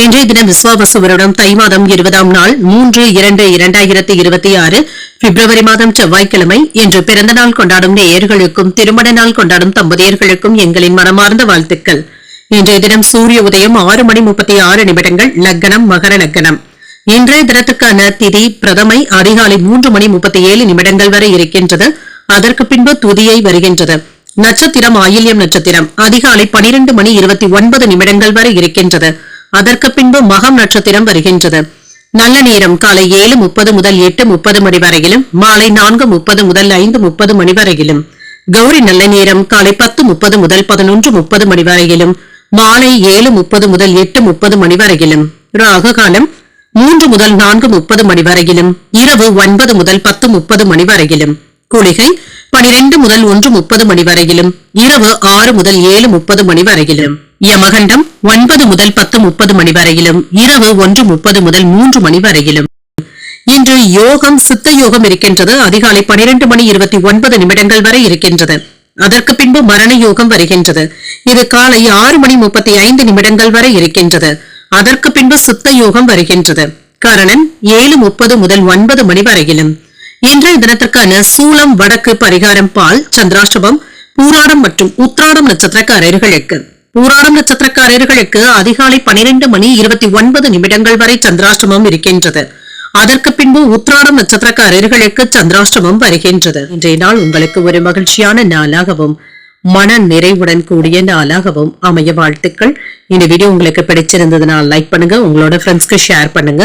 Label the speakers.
Speaker 1: இன்றைய தினம் விஸ்வாவசு வருடம் தை மாதம் இருபதாம் நாள் மூன்று இரண்டு இரண்டாயிரத்தி இருபத்தி ஆறு பிப்ரவரி மாதம் செவ்வாய்க்கிழமை. இன்று பிறந்த நாள் கொண்டாடும் நேயர்களுக்கும் திருமண நாள் கொண்டாடும் தம்பதியர்களுக்கும் எங்களின் மனமார்ந்த வாழ்த்துக்கள். இன்றைய தினம் சூரிய உதயம் ஆறு மணி முப்பத்தி ஆறு நிமிடங்கள் லக்னம் மகர லக்னம். இன்றைய தினத்துக்கான திதி பிரதமை அதிகாலை மூன்று மணி முப்பத்தி ஏழு நிமிடங்கள் வரை இருக்கின்றது. அதற்கு பின்பு துதியை வருகின்றது. நட்சத்திரம் ஆயில்யம் நட்சத்திரம். அதிகாலை பனிரெண்டு மணி இருபத்தி ஒன்பது நிமிடங்கள் வரை இருக்கின்றது. அதற்கு பின்பு மகம் நட்சத்திரம் வருகின்றது. நல்ல நேரம் காலை ஏழு முப்பது முதல் எட்டு முப்பது மணி வரையிலும் மாலை நான்கு முப்பது முதல் ஐந்து முப்பது மணி வரையிலும். கௌரி நல்ல நேரம் காலை பத்து முப்பது முதல் பதினொன்று முப்பது மணி வரையிலும் மாலை ஏழு முப்பது முதல் எட்டு முப்பது மணி வரையிலும். ராகு காலம் மூன்று முதல் நான்கு முப்பது மணி வரையிலும் இரவு ஒன்பது முதல் பத்து முப்பது மணி வரையிலும். பொழிகை பனிரெண்டு முதல் ஒன்று முப்பது மணி வரையிலும் இரவு ஆறு முதல் ஏழு முப்பது மணி வரையிலும் யமகண்டம் ஒன்பது முதல் பத்து முப்பது மணி வரையிலும் இரவு ஒன்று முப்பது முதல் மூன்று மணி வரையிலும். இன்று யோகம் சித்த யோகம் இருக்கின்றது. அதிகாலை பனிரெண்டு மணி இருபத்தி ஒன்பது நிமிடங்கள் வரை இருக்கின்றது. அதற்கு பின்பு மரண யோகம் வருகின்றது. இது காலை ஆறு மணி முப்பத்தி ஐந்து நிமிடங்கள் வரை இருக்கின்றது. அதற்கு பின்பு சித்த யோகம் வருகின்றது. கரணன் ஏழு முப்பது முதல் ஒன்பது மணி வரையிலும் இன்றைய தினத்திற்கான சூலம் வடக்கு பரிகாரம் பால் சந்திராஷ்டபம் பூராடம் மற்றும் உத்ராடம் நட்சத்திரக்காரர்களுக்கு பூராடம் நட்சத்திரக்காரர்களுக்கு அதிகாலை பனிரெண்டு மணி இருபத்தி ஒன்பது நிமிடங்கள் வரை சந்திராஷ்டமம் இருக்கின்றது. அதற்கு பின்பு உத்ராடம் நட்சத்திரக்காரர்களுக்கு சந்திராஷ்டமம் வருகின்றது. இன்றைய நாள் உங்களுக்கு ஒரு மகிழ்ச்சியான நாளாகவும் மன நிறைவுடன் கூடிய நாளாகவும் அமைய வாழ்த்துக்கள். இந்த வீடியோ உங்களுக்கு பிடிச்சிருந்ததுனால் லைக் பண்ணுங்க உங்களோட ஃப்ரெண்ட்ஸ்க்கு ஷேர் பண்ணுங்க.